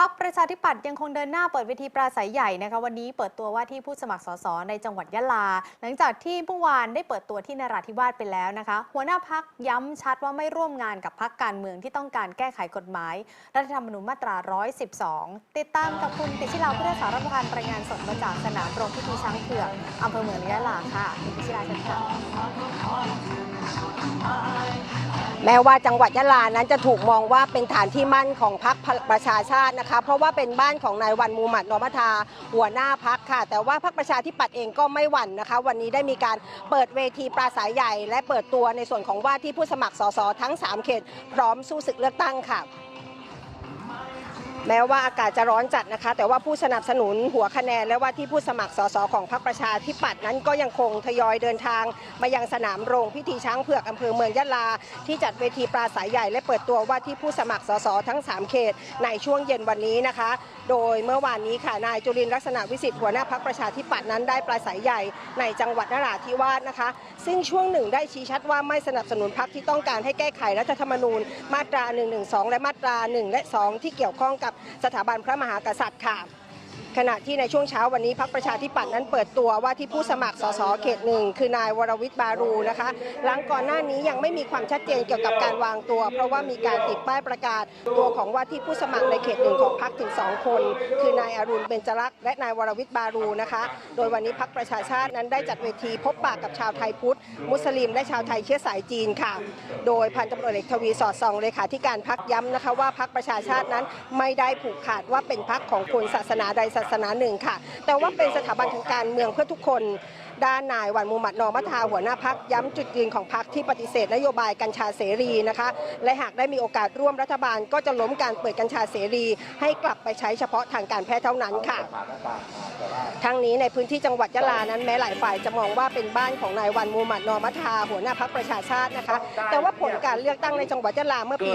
พักประชาธิปัตย์ยังคงเดินหน้าเปิดเวทีปราศัยใหญ่นะคะวันนี้เปิดตัวว่าที่ผู้สมัครสสในจังหวัดยะลา หลังจากที่เมื่อวานได้เปิดตัวที่นราธิวาสไปแล้วนะคะ หัวหน้าพักย้ำชัดว่าไม่ร่วมงานกับพักการเมืองที่ต้องการแก้ไขกฎหมาย รัฐธรรมนูญมาตรา 112 ติดตามกับคุณติชิลาผู้ได้สารพันธ์รายงานสดมาจากสนามโรงพิธีช้างเผือกอำเภอเมืองยะลาค่ะติชิลาเชิญค่ะ แม้ว่าจังหวัดยะลานั้นจะถูกมองว่าเป็นฐานที่มั่นของพรรคประชาชาตินะคะ เพราะว่าเป็นบ้านของนายวันมูมหมัดนอมัทาหัวหน้าพักค่ะ แต่ว่าพรรคประชาธิปัตย์เองก็ไม่หวั่นนะคะ วันนี้ได้มีการเปิดเวทีปราศัยใหญ่ และเปิดตัวในส่วนของว่าที่ผู้สมัครสสทั้ง 3 เขต พร้อมสู้ศึกเลือกตั้งค่ะ แม้ว่าอากาศจะร้อนจัดนะคะ แต่ว่าผู้สนับสนุนหัวคะแนน และว่าที่ผู้สมัครสสของพรรคประชาธิปัตย์นั้นก็ยังคงทยอยเดินทาง มายังสนามโรงพิธีช้างเผือกอำเภอเมืองยะลา ที่จัดเวทีปราศัยใหญ่และเปิดตัวว่าที่ผู้สมัครสสทั้ง 3 เขต ในช่วงเย็นวันนี้นะคะ โดยเมื่อวานนี้ค่ะนายจุรินลักษณะวิสิทธิ์หัวหน้าพรรคประชาธิปัตย์นั้นได้ปราศัยใหญ่ในจังหวัดนราธิวาสนะคะ ซึ่งช่วงหนึ่งได้ชี้ชัดว่าไม่สนับสนุนพรรคที่ต้องการให้แก้ไขรัฐธรรมนูญ มาตรา 112 และมาตรา 1 และ 2 ที่เกี่ยวข้องกับสถาบันพระมหากษัตริย์ค่ะ ขณะที่ในช่วงเช้าวันนี้พักประชาธิปัตย์นั้นเปิดตัวว่าที่ผู้สมัครสสเขตหนึ่งคือนายวรวิทย์บารูนะคะ หลังก่อนหน้านี้ยังไม่มีความชัดเจนเกี่ยวกับการวางตัว เพราะว่ามีการติดป้ายประกาศตัวของว่าที่ผู้สมัครในเขตหนึ่งของพักถึง 2 คน คือนายอรุณเบญจรักษ์และนายวรวิทย์บารูนะคะ โดยวันนี้พักประชาชาตินั้นได้จัดเวทีพบปะกับชาวไทยพุทธ มุสลิม และชาวไทยเชื้อสายจีนค่ะ โดยพันตำรวจเอกทวีสอดส่องเลขาธิการพักย้ำนะคะว่าพักประชาชาตินั้นไม่ได้ผูกขาดว่าเป็นพักของคนศาสนาใดศาสศาสนาหนึ่งค่ะ แต่ว่าเป็นสถาบันทางการเมืองเพื่อทุกคน ด้านนายวันมูฮัมหมัดนอมัทาหัวหน้าพักย้ำจุดยืนของพักที่ปฏิเสธนโยบายกัญชาเสรีนะคะ และหากได้มีโอกาสร่วมรัฐบาลก็จะล้มการเปิดกัญชาเสรี ให้กลับไปใช้เฉพาะทางการแพทย์เท่านั้นค่ะ ทั้งนี้ในพื้นที่จังหวัดยะลานั้นแม้หลายฝ่ายจะมองว่าเป็นบ้านของนายวันมูฮัมหมัดนอมัทาหัวหน้าพักประชาชาตินะคะ แต่ว่าผลการเลือกตั้งในจังหวัดยะลาเมื่อปี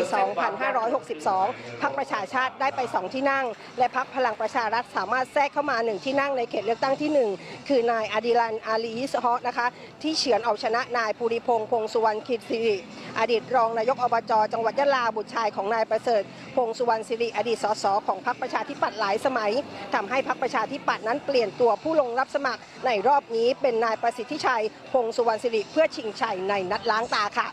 2562พักประชาชาติได้ไป 2 ที่นั่ง และพักพลังประชารัฐสามารถแทรกเข้ามา 1 ที่นั่งในเขตเลือกตั้งที่ 1 คือนายอาดิลันอาาลียิสฮอนะคะที่เฉือนเอาชนะนายภูริพงษ์พงษ์สุวรรณคิดสิริอดีตรองนายกอบจจังหวัดยะลาบุตรชายของนายประเสริฐ พงษ์สุวรรณสิริอดีตสสของพรรคประชาธิปัตย์หลายสมัยทำให้พรรคประชาธิปัตย์นั้นเปลี่ยนตัวผู้ลงรับสมัครในรอบนี้เป็นนายประสิทธิชัย พงษ์สุวรรณสิริเพื่อชิงชัยในนัดล้างตาค่ะ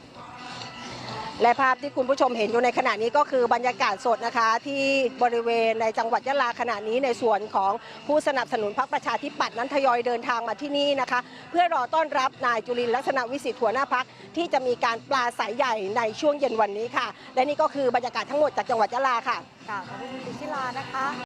และภาพที่คุณผู้ชมเห็นอยู่ในขณะนี้ก็คือบรรยากาศสดนะคะ ที่บริเวณในจังหวัดยะลาขณะนี้ในส่วนของผู้สนับสนุนพรรคประชาธิปัตย์นั้นทยอยเดินทางมาที่นี่นะคะ เพื่อรอต้อนรับนายจุลินลักษณะวิสิทธิ์หัวหน้าพักที่จะมีการปลาสายใหญ่ในช่วงเย็นวันนี้ค่ะ และนี่ก็คือบรรยากาศทั้งหมดจากจังหวัดยะลาค่ะกล่าวขอบคุณคุณติชิลานะคะ